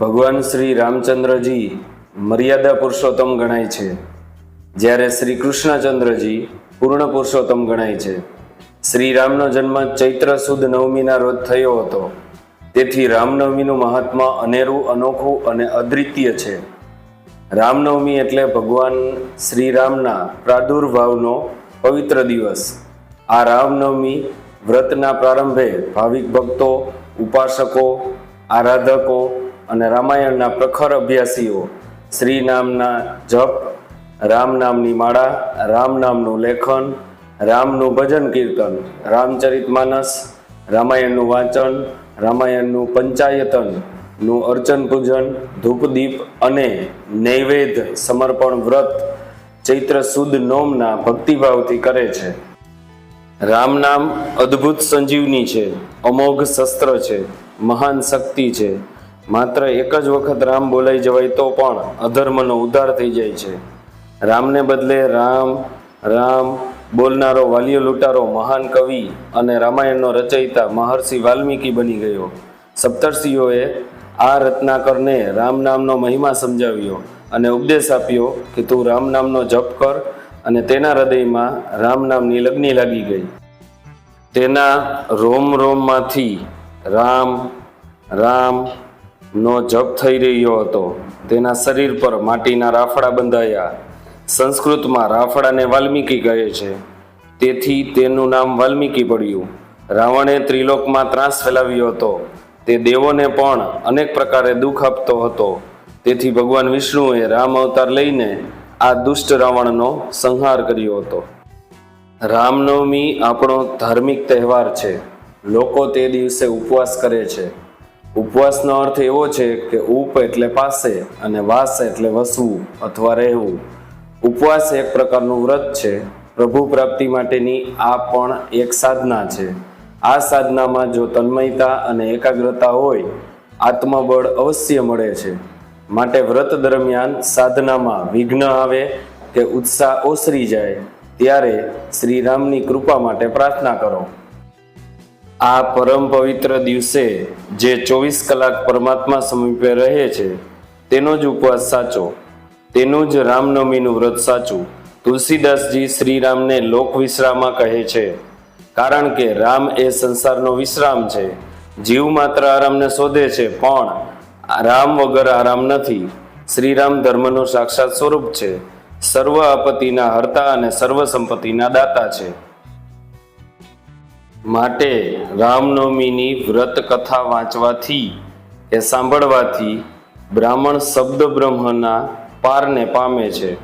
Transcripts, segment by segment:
ભગવાન શ્રી રામચંદ્રજી મર્યાદા પુરુષોત્તમ ગણાય છે. જ્યારે શ્રી કૃષ્ણચંદ્રજી પૂર્ણ પુરુષોત્તમ ગણાય છે. શ્રી રામનો જન્મ ચૈત્ર સુદ નવમીના રોજ થયો હતો. તેથી રામનવમીનું મહાત્મા અનેરું, અનોખું અને અદ્વિતીય છે. રામનવમી એટલે ભગવાન શ્રી રામના પ્રાદુર્ભાવનો પવિત્ર દિવસ. આ રામનવમી વ્રતના પ્રારંભે ભાવિક ભક્તો, ઉપાસકો, આરાધકો અને રામાયણના પ્રખર અભ્યાસીઓ. શ્રી નામના જપ, રામ નામની માળા, રામ નામનું લેખન, રામનું ભજન કીર્તન, રામચરિત માનસ, રામાયણનું વાંચન, રામાયણનું પંચાયતન, નું અર્ચન પૂજન, ધૂપદીપ અને નૈવેદ્ય સમર્પણ વ્રત ચૈત્ર સુદ નોમના ભક્તિભાવથી કરે છે. રામ નામ અદ્ભુત સંજીવની છે, અમોઘ શસ્ત્ર છે, મહાન શક્તિ છે માત્ર એક જ વખત રામ બોલાઈ જવાય તો પણ અધર્મનો ઉદ્ધાર થઈ જાય છે. રામને બદલે રામ રામ બોલનારો વાલિયો લૂંટારો, મહાન કવિ અને રામાયણનો રચયિતા મહર્ષિ વાલ્મીકી બની ગયો. સપ્તર્ષિઓએ આ રત્નાકરને રામ નામનો મહિમા સમજાવ્યો અને ઉપદેશ આપ્યો કે તું રામ નામનો જપ કર અને તેના હૃદયમાં રામ નામની લગ્ની લાગી ગઈ. તેના રોમ રોમમાંથી રામ રામ નો જપ થઈ રહ્યો હતો. તેના શરીર પર માટીના રાફડા બંધાયા. સંસ્કૃતમાં રાફડાને વાલ્મીકી કહે છે. તેથી તેનું નામ વાલ્મીકી પડ્યું. રાવણે ત્રિલોકમાં ત્રાસ ફેલાવ્યો હતો. તે દેવોને પણ અનેક પ્રકારે દુઃખ આપતો હતો. તેથી ભગવાન વિષ્ણુએ રામ અવતાર લઈને આ દુષ્ટ રાવણનો સંહાર કર્યો હતો. રામનવમી આપણો ધાર્મિક તહેવાર છે. લોકો તે દિવસે ઉપવાસ કરે છે. ઉપવાસનો અર્થ એવો છે કે ઉપ એટલે પાસે અને વાસ એટલે વસવું અથવા રહેવું. ઉપવાસ એક પ્રકારનું વ્રત છે. પ્રભુ પ્રાપ્તિ માટેની આ પણ એક સાધના છે. આ સાધનામાં જો તન્મયતા અને એકાગ્રતા હોય, આત્મબળ અવશ્ય મળે છે. માટે વ્રત દરમિયાન સાધનામાં વિઘ્ન આવે કે ઉત્સાહ ઓસરી જાય, ત્યારે શ્રીરામની કૃપા માટે પ્રાર્થના કરો. આ પરમ પવિત્ર દિવસે જે ચોવીસ કલાક પરમાત્મા સમીપે રહે છે, તેનો જ ઉપવાસ સાચો, તેનું જ રામનવમીનું વ્રત સાચું, તુલસીદાસજી શ્રીરામને લોક વિશ્રામા કહે છે. કારણ કે રામ એ સંસારનો વિશ્રામ છે. જીવ માત્ર આરામને શોધે છે, પણ રામ વગર આરામ નથી. શ્રીરામ ધર્મનું સાક્ષાત સ્વરૂપ છે. સર્વ આપત્તિના હર્તા અને સર્વ સંપત્તિના દાતા છે. માટે રામનવમીની વ્રત કથા વાંચવાથી કે સાંભળવાથી બ્રાહ્મણ શબ્દ બ્રહ્મના પારને પામે છે.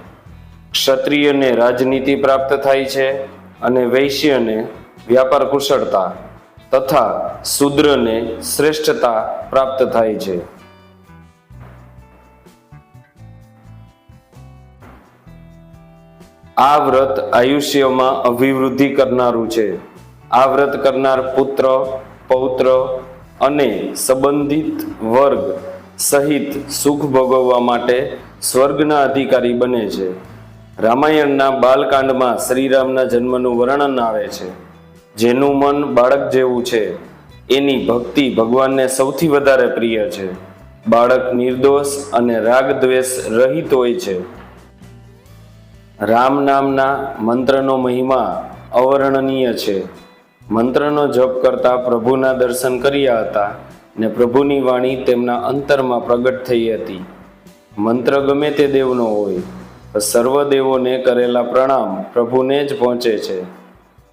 ક્ષત્રિયને રાજનીતિ પ્રાપ્ત થાય છે અને વૈશ્યને વ્યાપાર કુશળતા તથા શૂદ્રને શ્રેષ્ઠતા પ્રાપ્ત થાય છે. આ વ્રત આયુષ્યમાં અભિવૃદ્ધિ કરનારું છે. આ વ્રત કરનાર પુત્ર, પૌત્ર અને સંબંધિત વર્ગ સહિત સુખ ભોગવવા માટે સ્વર્ગના અધિકારી બને છે. રામાયણના બાલકાંડમાં શ્રીરામના જન્મનું વર્ણન આવે છે. જેનું મન બાળક જેવું છે. એની ભક્તિ ભગવાનને સૌથી વધારે પ્રિય છે. બાળક નિર્દોષ અને રાગ દ્વેષ રહિત હોય છે. રામ નામના મંત્રનો મહિમા અવર્ણનીય છે. મંત્રનો જપ કરતા પ્રભુના દર્શન કર્યા હતા ને પ્રભુની વાણી તેમના અંતરમાં પ્રગટ થઈ હતી. મંત્ર ગમે તે દેવનો હોય સર્વ દેવોને કરેલા પ્રણામ પ્રભુને જ પહોંચે છે.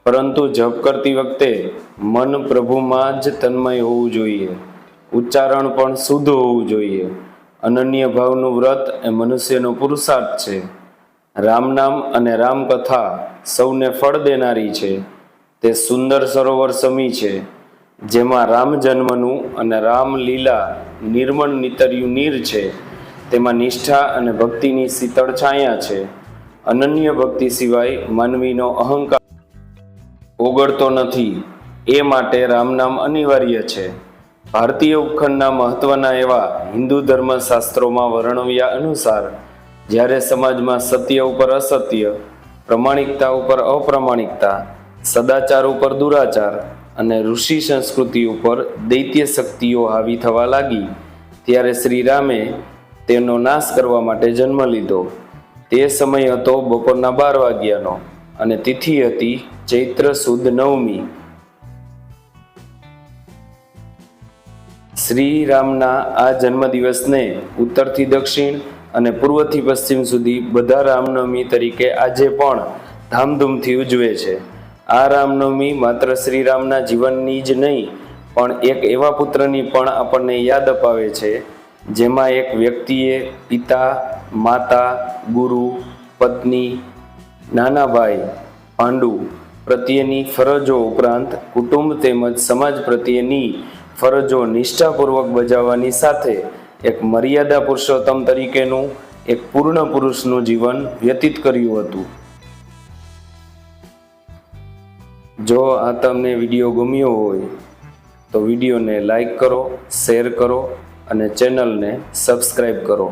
પરંતુ જપ કરતી વખતે મન પ્રભુમાં જ તન્મય હોવું જોઈએ. ઉચ્ચારણ પણ શુદ્ધ હોવું જોઈએ. અનન્ય ભાવનું વ્રત એ મનુષ્યનો પુરુષાર્થ છે. રામ નામ અને રામકથા સૌને ફળ દેનારી છે. તે સુંદર સરોવર સમી છે, જેમાં રામ જન્મનું અને રામલીલા નિર્મળ નીતર્યું નીર છે. તેમાં નિષ્ઠા અને ભક્તિની શીતળ છાયા છે. અનન્ય ભક્તિ સિવાય માનવીનો અહંકાર ઓગળતો નથી. એ માટે રામ નામ અનિવાર્ય છે. ભારતીય ઉપખંડના મહત્વના એવા હિન્દુ ધર્મશાસ્ત્રોમાં વર્ણવ્યા અનુસાર, જ્યારે સમાજમાં સત્ય ઉપર અસત્ય, પ્રમાણિકતા ઉપર અપ્રમાણિકતા સદાચાર ઉપર દુરાચાર અને ઋષિ સંસ્કૃતિ ઉપર દૈત્ય શક્તિઓ હાવી થવા લાગી. ત્યારે શ્રીરામે તેનો નાશ કરવા માટે જન્મ લીધો. તે સમય હતો બપોરના બાર વાગ્યાનો અને તિથિ હતી ચૈત્ર સુદ નવમી. શ્રી આ જન્મદિવસને ઉત્તરથી દક્ષિણ અને પૂર્વથી પશ્ચિમ સુધી બધા રામનવમી તરીકે આજે પણ ધામધૂમથી ઉજવે છે. આ રામનવમી માત્ર શ્રીરામના જીવનની જ નહીં, પણ એક એવા પુત્રની પણ આપણને યાદ અપાવે છે, જેમાં એક વ્યક્તિએ પિતા, માતા, ગુરુ, પત્ની નાના ભાઈ પાંડુ પ્રત્યેની ફરજો ઉપરાંત કુટુંબ તેમજ સમાજ પ્રત્યેની ફરજો નિષ્ઠાપૂર્વક બજાવવાની સાથે એક મર્યાદા પુરુષોત્તમ તરીકેનું એક પૂર્ણ પુરુષનું જીવન વ્યતીત કર્યું હતું. જો આ તમને વીડિયો ગમ્યો હોય, તો વિડીયોને લાઈક કરો, શેર કરો અને ચેનલને સબસ્ક્રાઈબ કરો.